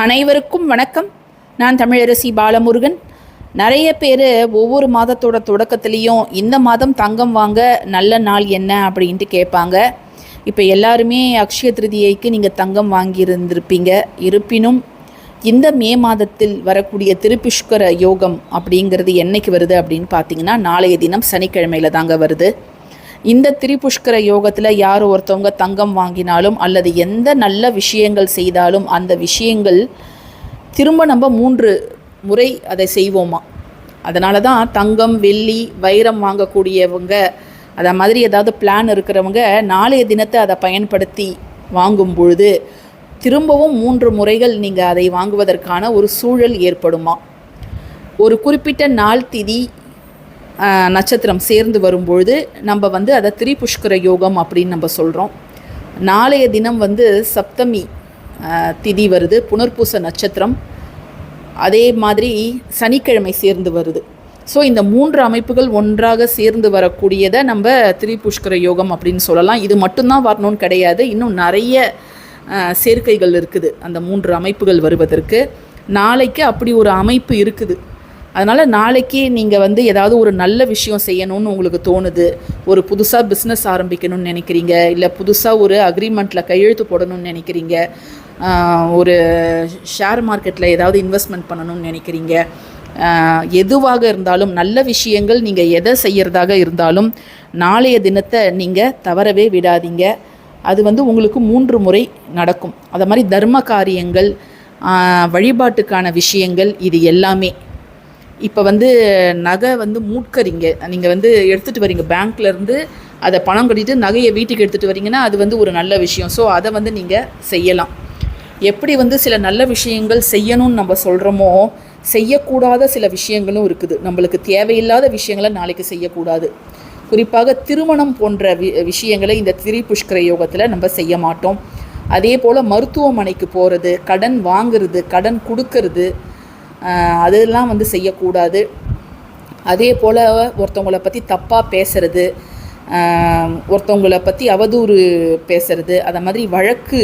அனைவருக்கும் வணக்கம். நான் தமிழரசி பாலமுருகன். நிறைய பேர் ஒவ்வொரு மாதத்தோட தொடக்கத்துலேயும் இந்த மாதம் தங்கம் வாங்க நல்ல நாள் என்ன? அப்படின்ட்டு கேட்பாங்க. இப்போ எல்லாருமே அக்ஷய திருதியைக்கு நீங்கள் தங்கம் வாங்கியிருந்திருப்பீங்க. இருப்பினும் இந்த மே மாதத்தில் வரக்கூடிய திருப்புஷ்கர யோகம் அப்படிங்கிறது என்னைக்கு வருது அப்படின்னு பார்த்தீங்கன்னா நாளைய தினம் சனிக்கிழமையில தாங்க வருது. இந்த திரிபுஷ்கர யோகத்தில் யார் ஒருத்தவங்க தங்கம் வாங்கினாலும் அல்லது எந்த நல்ல விஷயங்கள் செய்தாலும் அந்த விஷயங்கள் திரும்ப நம்ம மூன்று முறை அதை செய்வோமா? அதனால தான் தங்கம் வெள்ளி வைரம் வாங்கக்கூடியவங்க அதை மாதிரி ஏதாவது பிளான் இருக்கிறவங்க நாளைய தினத்தை அதை பயன்படுத்தி வாங்கும் பொழுது திரும்பவும் மூன்று முறைகள் நீங்கள் அதை வாங்குவதற்கான ஒரு சூழல் ஏற்படுமா? ஒரு குறிப்பிட்ட நாள் திதி நட்சத்திரம் சேர்ந்து வரும்பொழுது நம்ம வந்து அதை திரிபுஷ்கர யோகம் அப்படின்னு நம்ம சொல்கிறோம் நாளைய தினம் வந்து சப்தமி திதி வருது புனர்பூச நட்சத்திரம். அதே மாதிரி சனிக்கிழமை சேர்ந்து வருது. ஸோ இந்த மூன்று அமைப்புகள் ஒன்றாக சேர்ந்து வரக்கூடியதை நம்ம திரிபுஷ்கர யோகம் அப்படின்னு சொல்லலாம். இது மட்டும்தான் வரணும்னு கிடையாது. இன்னும் நிறைய சேர்க்கைகள் இருக்குது அந்த மூன்று அமைப்புகள் வருவதற்கு. நாளைக்கு அப்படி ஒரு அமைப்பு இருக்குது. அதனால் நாளைக்கு நீங்கள் வந்து ஏதாவது ஒரு நல்ல விஷயம் செய்யணும்னு உங்களுக்கு தோணுது ஒரு புதுசாக பிஸ்னஸ் ஆரம்பிக்கணும்னு நினைக்கிறீங்க இல்லை புதுசாக ஒரு அக்ரிமெண்ட்டில் கையெழுத்து போடணும்னு நினைக்கிறீங்க ஒரு ஷேர் மார்க்கெட்டில் ஏதாவது இன்வெஸ்ட்மெண்ட் பண்ணணும்னு நினைக்கிறீங்க எதுவாக இருந்தாலும் நல்ல விஷயங்கள் நீங்கள் எதை செய்கிறதாக இருந்தாலும் நாளைய தினத்தை நீங்கள் தவறவே விடாதீங்க. அது வந்து உங்களுக்கு மூன்று முறை நடக்கும். அதை மாதிரி தர்ம காரியங்கள் வழிபாட்டுக்கான விஷயங்கள் இது எல்லாமே. இப்போ வந்து நகை வந்து மூட்கறீங்க. நீங்கள் வந்து எடுத்துகிட்டு வரீங்க. பேங்க்லேருந்து அதை பணம் கட்டிட்டு நகையை வீட்டுக்கு எடுத்துகிட்டு வரீங்கன்னா அது வந்து ஒரு நல்ல விஷயம். ஸோ அதை வந்து நீங்கள் செய்யலாம். எப்படி வந்து சில நல்ல விஷயங்கள் செய்யணும்னு நம்ம சொல்கிறோமோ செய்யக்கூடாத சில விஷயங்களும் இருக்குது. நம்மளுக்கு தேவையில்லாத விஷயங்களை நாளைக்கு செய்யக்கூடாது. குறிப்பாக திருமணம் போன்ற வி விஷயங்களை இந்த திரிபுஷ்கர யோகத்தில் நம்ம செய்ய மாட்டோம். அதே போல் மருத்துவமனைக்கு போகிறது கடன் வாங்குறது கடன் கொடுக்கறது அதெல்லாம் வந்து செய்யக்கூடாது. அதே போல் ஒருத்தவங்கள பற்றி தப்பாக பேசுறது ஒருத்தவங்களை ஒருத்தவங்கள பற்றி அவதூறு பேசுறது அதை மாதிரி வழக்கு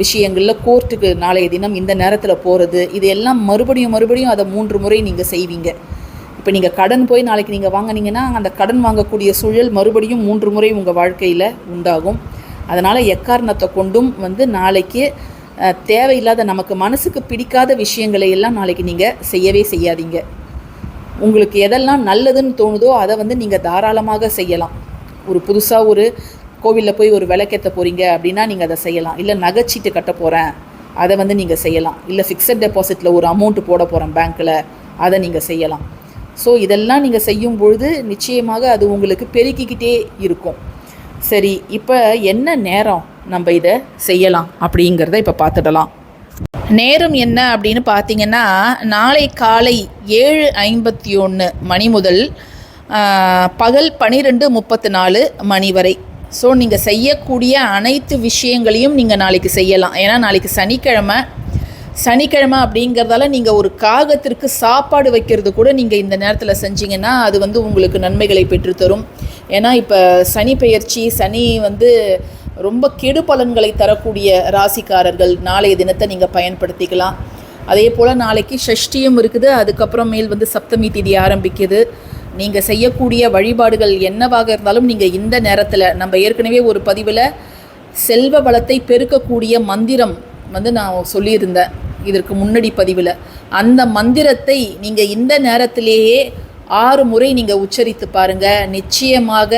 விஷயங்களில் கோர்ட்டுக்கு நாளைய தினம் இந்த நேரத்தில் போகிறது இது எல்லாம் மறுபடியும் மறுபடியும் அதை மூன்று முறை நீங்கள் செய்வீங்க. இப்போ நீங்கள் கடன் போய் நாளைக்கு நீங்கள் வாங்குனீங்கன்னா அந்த கடன் வாங்கக்கூடிய சூழல் மறுபடியும் மூன்று முறை உங்கள் வாழ்க்கையில் உண்டாகும். அதனால் எக்காரணத்தை கொண்டும் வந்து நாளைக்கு தேவையில்லாத நமக்கு மனசுக்கு பிடிக்காத விஷயங்களை எல்லாம் நாளைக்கு நீங்கள் செய்யவே செய்யாதீங்க. உங்களுக்கு எதெல்லாம் நல்லதுன்னு தோணுதோ அதை வந்து நீங்கள் தாராளமாக செய்யலாம். ஒரு புதுசாக ஒரு கோவிலில் போய் ஒரு விளக்கேற்ற போகிறீங்க அப்படின்னா நீங்கள் அதை செய்யலாம். இல்லை நகைச்சீட்டு கட்ட போகிறேன் அதை வந்து நீங்கள் செய்யலாம். இல்லை ஃபிக்ஸட் டெபாசிட்டில் ஒரு அமௌண்ட்டு போட போகிறேன் பேங்க்கில் அதை நீங்கள் செய்யலாம். ஸோ இதெல்லாம் நீங்கள் செய்யும் பொழுது நிச்சயமாக அது உங்களுக்கு பெருக்கிக்கிட்டே இருக்கும். சரி இப்போ என்ன நேரம்? நம்ம இதை செய்யலாம் அப்படிங்கிறத இப்போ பார்த்துடலாம். நேரம் என்ன அப்படின்னு பார்த்தீங்கன்னா நாளை காலை ஏழு ஐம்பத்தி ஒன்று மணி முதல் பகல் பன்னிரெண்டு முப்பத்து நாலு மணி வரை. ஸோ நீங்கள் செய்யக்கூடிய அனைத்து விஷயங்களையும் நீங்கள் நாளைக்கு செய்யலாம். ஏன்னா நாளைக்கு சனிக்கிழமை. சனிக்கிழமை அப்படிங்கிறதால நீங்கள் ஒரு காகத்திற்கு சாப்பாடு வைக்கிறது கூட நீங்கள் இந்த நேரத்தில் செஞ்சீங்கன்னா அது வந்து உங்களுக்கு நன்மைகளை பெற்றுத்தரும். ஏன்னா இப்போ சனி பெயர்ச்சி சனி வந்து ரொம்ப கெடு பலன்களை தரக்கூடிய ராசிக்காரர்கள் நாளைய தினத்தை நீங்கள் பயன்படுத்திக்கலாம். அதே போல் நாளைக்கு ஷஷ்டியும் இருக்குது. அதுக்கப்புறமேல் வந்து சப்தமி திதி ஆரம்பிக்குது. நீங்கள் செய்யக்கூடிய வழிபாடுகள் என்னவாக இருந்தாலும் நீங்கள் இந்த நேரத்தில் நம்ம ஏற்கனவே ஒரு பதிவில் செல்வ வளத்தை பெருக்கக்கூடிய மந்திரம் வந்து நான் சொல்லியிருந்தேன். இதற்கு முன்னாடி பதிவில். அந்த மந்திரத்தை நீங்கள் இந்த நேரத்திலேயே ஆறு முறை நீங்கள் உச்சரித்து பாருங்கள் நிச்சயமாக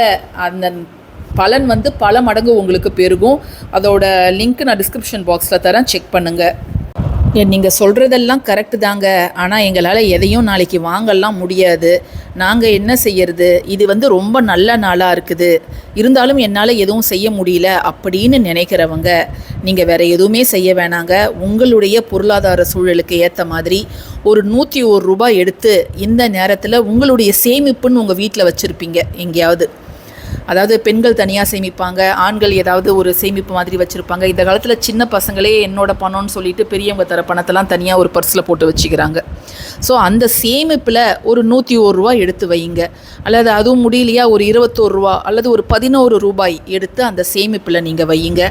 அந்த பலன் வந்து பல மடங்கு உங்களுக்கு பெருகும். அதோட லிங்க் நான் டிஸ்கிரிப்ஷன் பாக்ஸில் தரேன். செக் பண்ணுங்கள் நீங்கள் சொல்கிறதெல்லாம் கரெக்டு தாங்க. ஆனால் எங்களால் எதையும் நாளைக்கு வாங்கலாம் முடியாது. நாங்கள் என்ன செய்யறது? இது வந்து ரொம்ப நல்ல நாளாக இருக்குது. இருந்தாலும் என்னால் எதுவும் செய்ய முடியல அப்படின்னு நினைக்கிறவங்க நீங்கள் வேறு எதுவுமே செய்ய வேணாங்க. உங்களுடைய பொருளாதார சூழலுக்கு ஏற்ற மாதிரி ஒரு நூற்றி ஒரு ரூபாய் எடுத்து இந்த நேரத்தில் உங்களுடைய சேமிப்புன்னு உங்கள் வீட்டில் வச்சுருப்பீங்க எங்கேயாவது. அதாவது பெண்கள் தனியாக சேமிப்பாங்க ஆண்கள் ஏதாவது ஒரு சேமிப்பு மாதிரி வச்சுருப்பாங்க. இந்த காலத்தில் சின்ன பசங்களே என்னோட பணம்னு சொல்லிட்டு பெரியவங்க தர பணத்தெல்லாம் தனியாக ஒரு பர்ஸில் போட்டு வச்சுக்கிறாங்க. ஸோ அந்த சேமிப்பில் ஒரு நூற்றி ஒரு ரூபா எடுத்து வைங்க. அல்லது அதுவும் முடியலையா ஒரு இருபத்தோரு ரூபா அல்லது ஒரு பதினோரு ரூபாய் எடுத்து அந்த சேமிப்பில் நீங்கள் வையுங்க.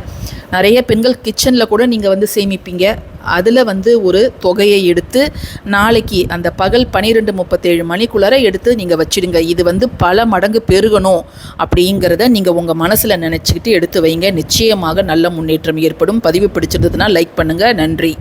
நிறைய பெண்கள் கிச்சனில் கூட நீங்கள் வந்து சேமிப்பீங்க. அதில் வந்து ஒரு தொகையை எடுத்து நாளைக்கு அந்த பகல் பன்னிரெண்டு முப்பத்தேழு மணிக்குள்ளார எடுத்து நீங்கள் வச்சிடுங்க. இது வந்து பல மடங்கு பெருகணும் அப்படிங்கிறத நீங்கள் உங்கள் மனசில் நினச்சிக்கிட்டு எடுத்து வைங்க. நிச்சயமாக நல்ல முன்னேற்றம் ஏற்படும். பதிவு பிடிச்சிருந்ததுன்னா லைக் பண்ணுங்கள் நன்றி.